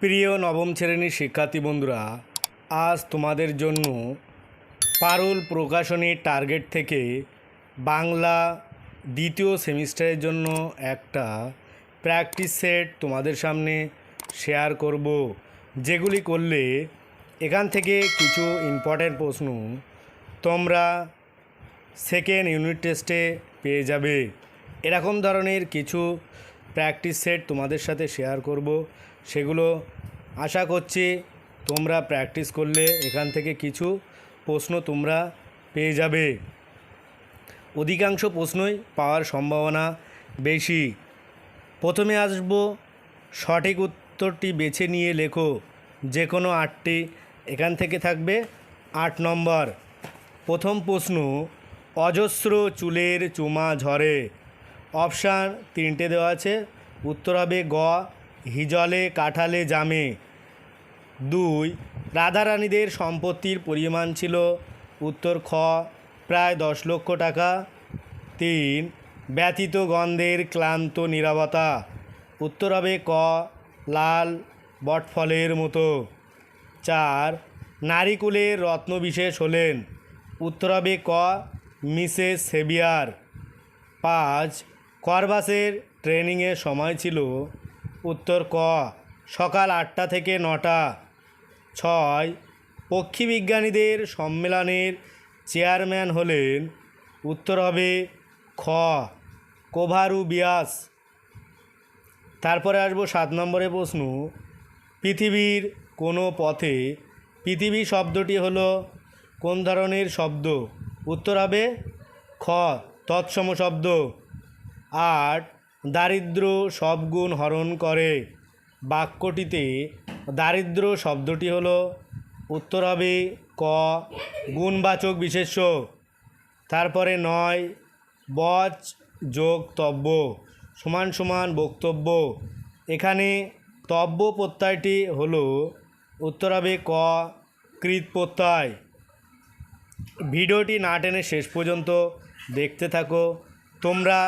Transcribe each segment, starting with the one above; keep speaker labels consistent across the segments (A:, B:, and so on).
A: প্রিয় নবম শ্রেণির শিক্ষার্থী বন্ধুরা, আজ তোমাদের জন্য পারুল প্রকাশনীর টার্গেট থেকে বাংলা দ্বিতীয় সেমিস্টারের জন্য একটা প্র্যাকটিস সেট তোমাদের সামনে শেয়ার করব, যেগুলি করলে এখান থেকে কিছু ইম্পর্ট্যান্ট প্রশ্ন তোমরা সেকেন্ড ইউনিট টেস্টে পেয়ে যাবে। এরকম ধরনের কিছু প্র্যাকটিস সেট তোমাদের সাথে শেয়ার করব। সেগুলো আশা করছি তোমরা প্র্যাকটিস করলে এখান থেকে কিছু প্রশ্ন তোমরা পেয়ে যাবে। অধিকাংশ প্রশ্নই পাওয়ার সম্ভাবনা বেশি। প্রথমে আসব, সঠিক উত্তরটি বেছে নিয়ে লেখো। যে কোনো আটটি এখান থেকে থাকবে। আট নম্বর, প্রথম প্রশ্ন, অজস্র চুলের চুমা ঝরে। অপশান তিনটে দেওয়া আছে। উত্তর হবে গ, হিজলে, কাঠালে, জামে। দুই, রাধারানীদের সম্পত্তির পরিমাণ ছিল। উত্তর খ, প্রায় দশ লক্ষ টাকা। তিন, ব্যতীত গন্ধের ক্লান্ত নিরবতা। উত্তর হবে ক, লাল বটফলের মতো। চার নারিকুলের রত্নবিশেষ হলেন। উত্তর হবে ক, মিসেস সেভিয়ার। পাঁচ করবাসের ট্রেনিংয়ের সময় ছিল উত্তর ক, সকাল আটটা থেকে নটা। ছয়, পক্ষীবিজ্ঞানীদের সম্মেলনের চেয়ারম্যান হলেন। উত্তর হবে খ, কোভারু বিয়াস। তারপরে আসব সাত নম্বরে প্রশ্ন, পৃথিবীর কোনো পথে পৃথিবী শব্দটি হলো কোন ধরনের শব্দ? উত্তর হবে খ, তৎসম শব্দ। আট দারিদ্র সব গুণ হরণ করে। বাক্যটিতে দারিদ্র শব্দটি হল উত্তর হবে ক, গুণবাচক বিশেষ্য। তারপরে নয়, বচ যোগ তব্য সমান সমান বক্তব্য। এখানে তব্য প্রত্যয়টি হলো উত্তর হবে ক, কৃত প্রত্যয়। ভিডিওটি না টেনে শেষ পর্যন্ত দেখতে থাকো। তোমরা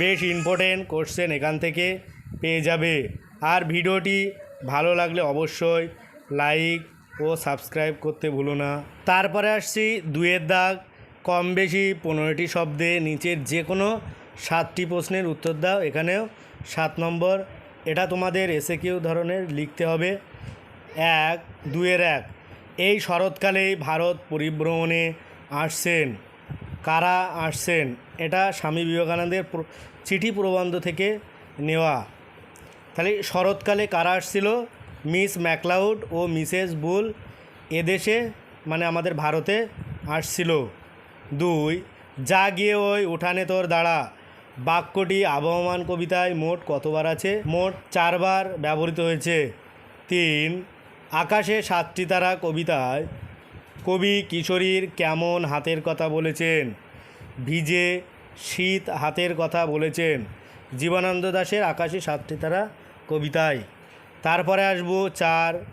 A: বেশ ইম্পর্টেন্ট কোশ্চেন এখান থেকে পেয়ে যাবে। আর ভিডিওটি ভালো লাগলে অবশ্যই লাইক ও সাবস্ক্রাইব করতে ভুলো না। তারপরে আসছি দুয়ের দাগ। কম বেশি পনেরোটি শব্দে নিচের যে কোনো সাতটি প্রশ্নের উত্তর দাও, এখানেও সাত নম্বর। এটা তোমাদের এসে কেউ ধরনের লিখতে হবে। এক দুয়ের এক। এই শরৎকালে ভারত পরিভ্রমণে আসছেন। কারা আসছেন? এটা স্বামী বিবেকানন্দের চিঠি প্রবন্ধ থেকে নেওয়া। তাহলে শরৎকালে কারা আসছিল? মিস ম্যাকলাউড ও মিসেস বুল এদেশে মানে আমাদের ভারতে আসছিল। দুই, যা গিয়ে ওই উঠানে তোর দাঁড়া। বাক্যটি আবহমান কবিতায় মোট কতবার আছে? মোট চারবার ব্যবহৃত হয়েছে। তিন, আকাশে সাতটি তারা কবিতায় কবি কিশোরীর কেমন হাতের কথা বলেছেন? ভিজে শীত হাতের কথা বলেছেন। জীবনানন্দ দাশের আকাশে সাতটি তারা কবিতায়। তারপরে আসব চার,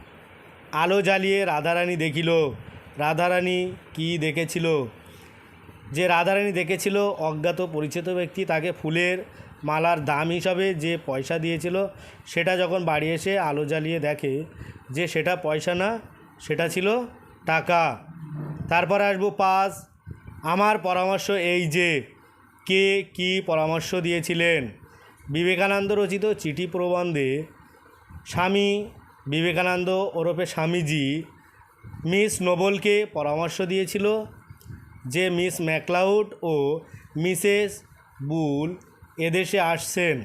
A: আলো জ্বালিয়ে রাধারানী দেখিল। রাধারানী কি দেখেছিল? যে রাধারানী দেখেছিল অজ্ঞাত পরিচিত ব্যক্তি তাকে ফুলের মালার দাম হিসাবে যে পয়সা দিয়েছিল, সেটা যখন বাড়ি এসে আলো জ্বালিয়ে দেখে যে সেটা পয়সা না, সেটা ছিল টাকা। তারপর আসব পাঁচ। আমার পরামর্শ এই যে, কে কি পরামর্শ দিয়েছিলেন? বিবেকানন্দ রচিত চিঠি প্রবন্ধে স্বামী বিবেকানন্দ ওরফে স্বামীজি মিস নোবেলকে পরামর্শ দিয়েছিল যে মিস ম্যাকলাউড ও মিসেস বুল এদেশে আসছেন।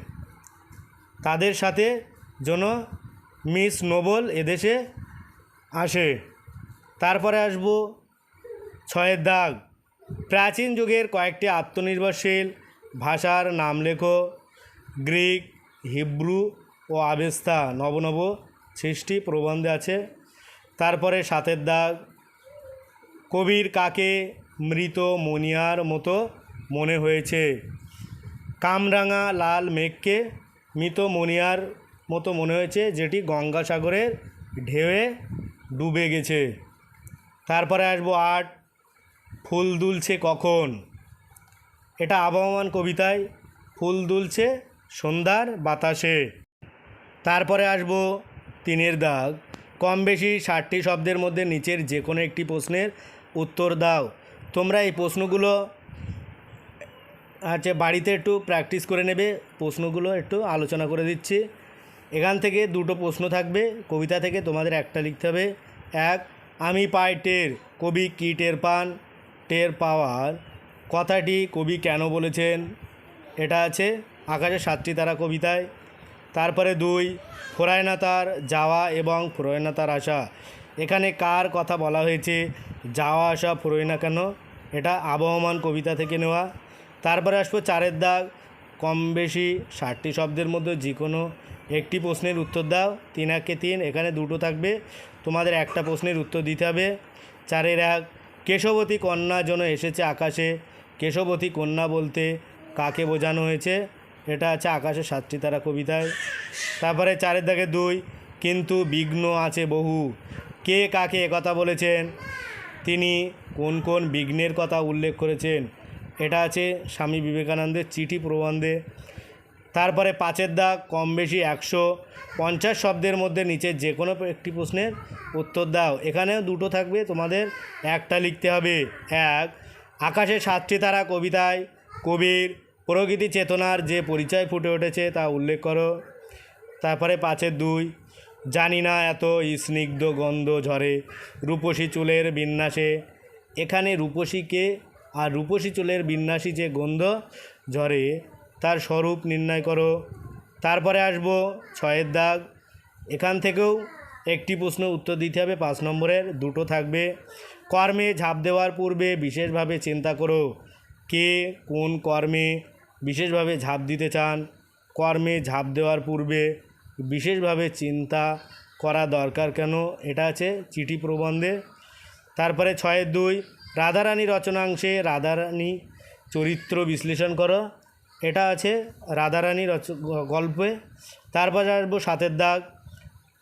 A: তাদের সাথে যেন মিস নোবেল এদেশে আসে। তারপরে আসব ছয়ের দাগ। প্রাচীন যুগের কয়েকটি আত্মনির্ভরশীল ভাষার নাম লেখো। গ্রিক, হিব্রু ও আবেস্তা নবনব সৃষ্টি প্রবন্ধে আছে। তারপরে সাতের দাগ। কবির কাকে মৃত মনিয়ার মতো মনে হয়েছে? কামরাঙা লাল মেঘকে মৃত মনিয়ার মতো মনে হয়েছে, যেটি গঙ্গাসাগরের ঢেউয়ে ডুবে গেছে। তারপরে আসব আট ফুল দুলছে কখন? এটা আবহমান কবিতায়, ফুল দুলছে সন্ধ্যার বাতাসে। তারপরে আসব তিনের দাগ। কম বেশি ষাটটি শব্দের মধ্যে নিচের যে কোনো একটি প্রশ্নের উত্তর দাও। তোমরা এই প্রশ্নগুলো আচ্ছা বাড়িতে একটু প্র্যাকটিস করে নেবে। প্রশ্নগুলো একটু আলোচনা করে দিচ্ছি। এখান থেকে দুটো প্রশ্ন থাকবে। কবিতা থেকে তোমাদের একটা লিখতে হবে। এক আমি পাই টের, কবি কী টের পান? টের পাওয়ার কথাটি কবি কেন বলেছেন? এটা আছে আকাশে সাতটি তারা কবিতায়। তারপরে দুই ফোরায় না তার যাওয়া এবং ফুরোয় তার আসা। এখানে কার কথা বলা হয়েছে? যাওয়া আসা ফুরোয় না কেন? এটা আবহমান কবিতা থেকে নেওয়া। তারপরে আসব চারের দাগ। কম বেশি ষাটটি শব্দের মধ্যে যে কোনো একটি প্রশ্নের উত্তর দাও। তিন একে তিন, এখানে দুটো থাকবে। তোমাদের একটা প্রশ্নের উত্তর দিতে হবে। চারের এক, কেশবতী কন্যা যেন এসেছে আকাশে। কেশবতী কন্যা বলতে কাকে বোঝানো হয়েছে? এটা আছে আকাশে সাতটি তারা কবিতায়। তারপরে চারের দাগে দুই, কিন্তু বিঘ্ন আছে বহু। কে কাকে কথা বলেছেন? তিনি কোন কোন বিঘ্নের কথা উল্লেখ করেছেন? এটা আছে স্বামী বিবেকানন্দের চিঠি প্রবন্ধে। তারপরে পাঁচের দাগ কম বেশি একশো পঞ্চাশ শব্দের মধ্যে নিচে যে কোনো একটি প্রশ্নের উত্তর দাও। এখানেও দুটো থাকবে, তোমাদের একটা লিখতে হবে। এক আকাশে সাতটি তারা কবিতায় কবির প্রকৃতি চেতনার যে পরিচয় ফুটে উঠেছে তা উল্লেখ করো। তারপরে পাঁচের দুই, জানি না এত স্নিগ্ধ গন্ধ ঝরে রূপসী চুলের বিন্যাসে। এখানে রূপসীকে আর রূপসী চুলের বিন্যাসী যে গন্ধ ঝরে তার স্বরূপ নির্ণয় করো। তারপরে আসব ছয়ের দাগ। এখান থেকেও একটি প্রশ্ন উত্তর দিতে হবে, পাঁচ নম্বরের দুটো থাকবে। কর্মে ঝাঁপ দেওয়ার পূর্বে বিশেষভাবে চিন্তা করো, কে কোন কর্মে বিশেষভাবে ঝাঁপ দিতে চান। কর্মে ঝাঁপ দেওয়ার পূর্বে বিশেষভাবে চিন্তা করা দরকার কেন? এটা আছে চিঠি প্রবন্ধে। তারপরে ছয়ের দুই, রাধারানী রচনাংশে রাধারানী চরিত্র বিশ্লেষণ করো। এটা আছে রাধারানী রচ, গ- গল্পে। তারপরে আসব সাতের দাগ।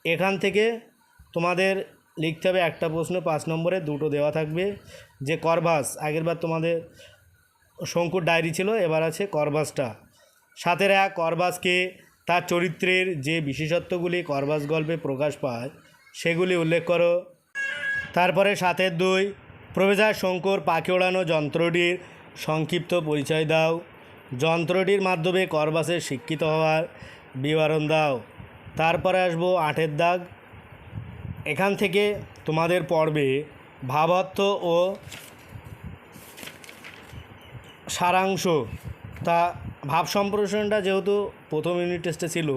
A: এখান থেকে তোমাদের লিখতে হবে একটা প্রশ্ন, পাঁচ নম্বরে দুটো দেওয়া থাকবে। যে করভাস, আগেরবার তোমাদের শঙ্কুর ডায়েরি ছিল, এবার আছে করভাসটা। সাতের এক, করভাসকে তার চরিত্রের যে বিশেষত্বগুলি করভাস গল্পে প্রকাশ পায়, সেগুলি উল্লেখ করো। তারপরে সাতের দুই প্রফেসর শঙ্কর পাখি ওড়ানো যন্ত্রটির সংক্ষিপ্ত পরিচয় দাও। যন্ত্রটির মাধ্যমে করবাসের শিক্ষিত হওয়ার বিবরণ দাও। তারপরে আসব আটের দাগ। এখান থেকে তোমাদের পড়বে ভাবার্থ ও সারাংশ। তা ভাব সম্প্রসারণটা যেহেতু প্রথম ইউনিট টেস্টে ছিল,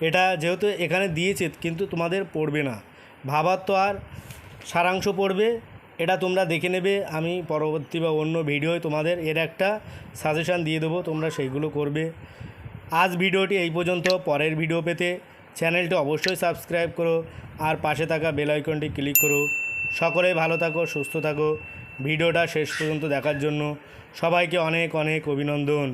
A: এটা যেহেতু এখানে দিয়েছে, কিন্তু তোমাদের পড়বে না। ভাবার্থ আর সারাংশ পড়বে এটা তোমরা দেখে নেবে, আমি পরবর্তী বা অন্য ভিডিওয় তোমাদের এর একটা সাজেশান দিয়ে দেবো, তোমরা সেইগুলো করবে। আজ ভিডিওটি এই পর্যন্ত, পরের ভিডিও পেতে চ্যানেলটি অবশ্যই সাবস্ক্রাইব করো আর পাশে থাকা বেল আইকনটি ক্লিক করো। সকলে ভালো থাকো, সুস্থ থাকো। ভিডিওটা শেষ পর্যন্ত দেখার জন্য সবাইকে অনেক অনেক অভিনন্দন।